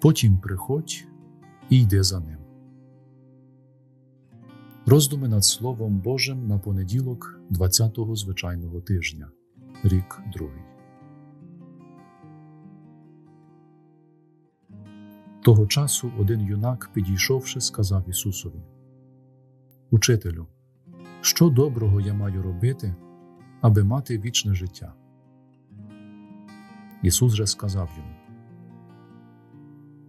Потім приходь і йди за ним. Роздуми над Словом Божим на понеділок 20-го звичайного тижня, рік другий. Того часу один юнак, підійшовши, сказав Ісусові: Учителю, що доброго я маю робити, аби мати вічне життя? Ісус же сказав йому: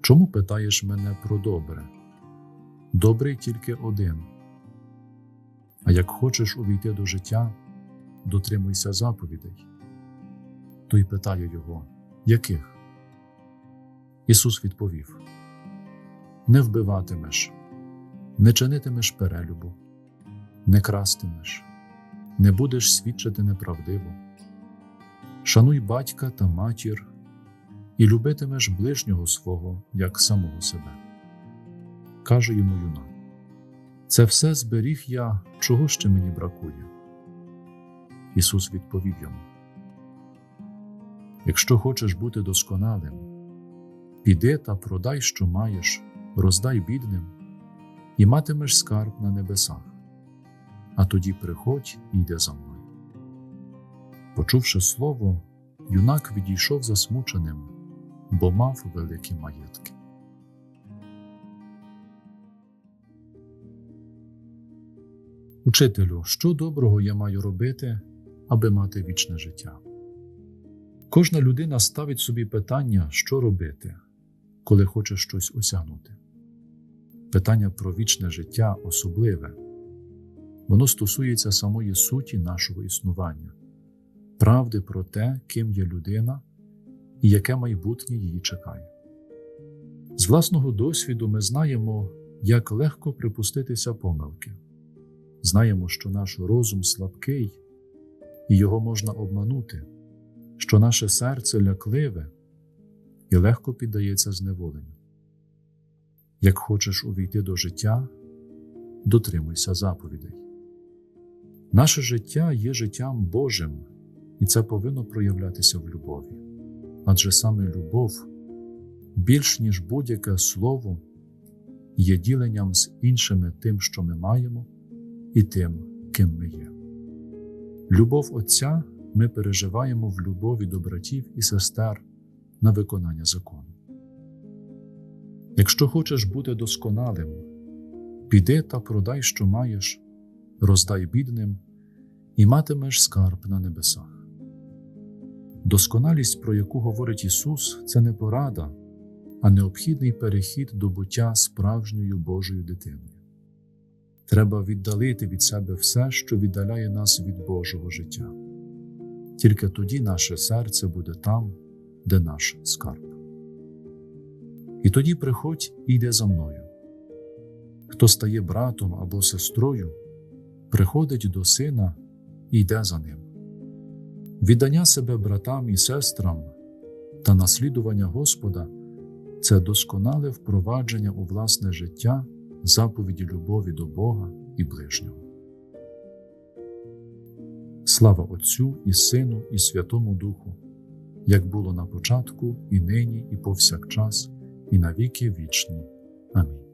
Чому питаєш мене про добре? Добрий тільки один. А як хочеш увійти до життя, дотримуйся заповідей. Той питає його, яких? Ісус відповів: Не вбиватимеш, не чинитимеш перелюбу, не крастимеш, не будеш свідчити неправдиво, шануй батька та матір і любитимеш ближнього свого як самого себе. Каже йому юнак: Це все зберіг я, чого ще мені бракує. Ісус відповів йому: Якщо хочеш бути досконалим, піди та продай, що маєш, роздай бідним, і матимеш скарб на небесах, а тоді приходь і йди за мною. Почувши слово, юнак відійшов засмученим, бо мав великі маєтки. Учителю, що доброго я маю робити, аби мати вічне життя? Кожна людина ставить собі питання, що робити, коли хоче щось осягнути. Питання про вічне життя особливе, воно стосується самої суті нашого існування, правди про те, ким є людина і яке майбутнє її чекає. З власного досвіду ми знаємо, як легко припуститися помилки. Знаємо, що наш розум слабкий, і його можна обманути, що наше серце лякливе і легко піддається зневоленню. Як хочеш увійти до життя, дотримуйся заповідей. Наше життя є життям Божим, і це повинно проявлятися в любові. Адже саме любов, більш ніж будь-яке слово, є діленням з іншими тим, що ми маємо і тим, ким ми є. Любов Отця ми переживаємо в любові до братів і сестер на виконання закону. Якщо хочеш бути досконалим, піди та продай, що маєш, роздай бідним і матимеш скарб на небесах. Досконалість, про яку говорить Ісус, це не порада, а необхідний перехід до буття справжньою Божою дитиною. Треба віддалити від себе все, що віддаляє нас від Божого життя. Тільки тоді наше серце буде там, де наш скарб. І тоді приходь і йде за мною. Хто стає братом або сестрою, приходить до сина і йде за ним. Віддання себе братам і сестрам та наслідування Господа це досконале впровадження у власне життя заповіді любові до Бога і ближнього. Слава Отцю і Сину, і Святому Духу, як було на початку, і нині, і повсякчас, і на віки вічні. Амінь.